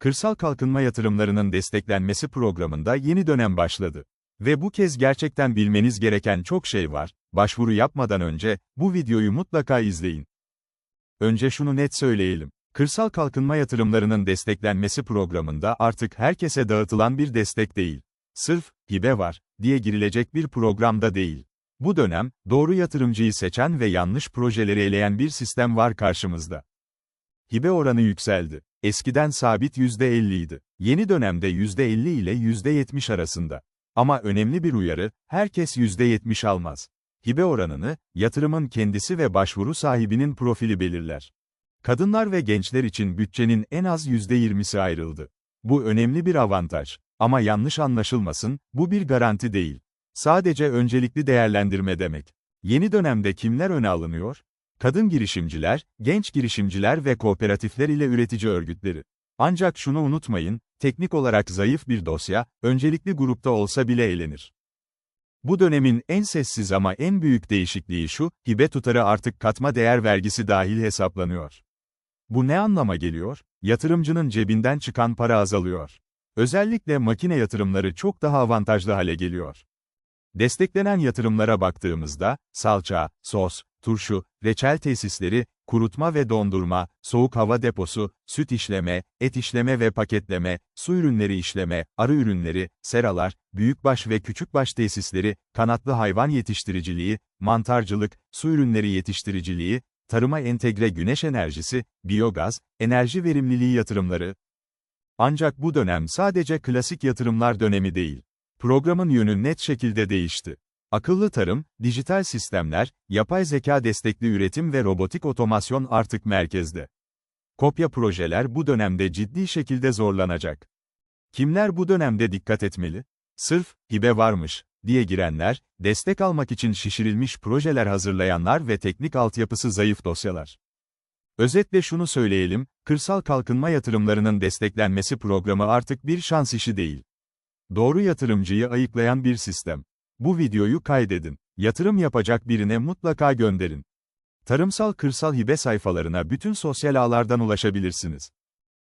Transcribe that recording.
Kırsal kalkınma yatırımlarının desteklenmesi programında yeni dönem başladı. Ve bu kez gerçekten bilmeniz gereken çok şey var. Başvuru yapmadan önce bu videoyu mutlaka izleyin. Önce şunu net söyleyelim. Kırsal kalkınma yatırımlarının desteklenmesi programında artık herkese dağıtılan bir destek değil. Sırf hibe var diye girilecek bir programda değil. Bu dönem doğru yatırımcıyı seçen ve yanlış projeleri eleyen bir sistem var karşımızda. Hibe oranı yükseldi. Eskiden sabit %50 idi. Yeni dönemde %50 ile %70 arasında. Ama önemli bir uyarı, herkes %70 almaz. Hibe oranını, yatırımın kendisi ve başvuru sahibinin profili belirler. Kadınlar ve gençler için bütçenin en az %20'si ayrıldı. Bu önemli bir avantaj. Ama yanlış anlaşılmasın, bu bir garanti değil. Sadece öncelikli değerlendirme demek. Yeni dönemde kimler öne alınıyor? Kadın girişimciler, genç girişimciler ve kooperatifler ile üretici örgütleri. Ancak şunu unutmayın, teknik olarak zayıf bir dosya, öncelikli grupta olsa bile eğlenir. Bu dönemin en sessiz ama en büyük değişikliği şu, hibe tutarı artık katma değer vergisi dahil hesaplanıyor. Bu ne anlama geliyor? Yatırımcının cebinden çıkan para azalıyor. Özellikle makine yatırımları çok daha avantajlı hale geliyor. Desteklenen yatırımlara baktığımızda, salça, sos, turşu, reçel tesisleri, kurutma ve dondurma, soğuk hava deposu, süt işleme, et işleme ve paketleme, su ürünleri işleme, arı ürünleri, seralar, büyükbaş ve küçükbaş tesisleri, kanatlı hayvan yetiştiriciliği, mantarcılık, su ürünleri yetiştiriciliği, tarıma entegre güneş enerjisi, biyogaz, enerji verimliliği yatırımları. Ancak bu dönem sadece klasik yatırımlar dönemi değil. Programın yönü net şekilde değişti. Akıllı tarım, dijital sistemler, yapay zeka destekli üretim ve robotik otomasyon artık merkezde. Kopya projeler bu dönemde ciddi şekilde zorlanacak. Kimler bu dönemde dikkat etmeli? Sırf, hibe varmış, diye girenler, destek almak için şişirilmiş projeler hazırlayanlar ve teknik altyapısı zayıf dosyalar. Özetle şunu söyleyelim, kırsal kalkınma yatırımlarının desteklenmesi programı artık bir şans işi değil. Doğru yatırımcıyı ayıklayan bir sistem. Bu videoyu kaydedin. Yatırım yapacak birine mutlaka gönderin. Tarımsal kırsal hibe sayfalarına bütün sosyal ağlardan ulaşabilirsiniz.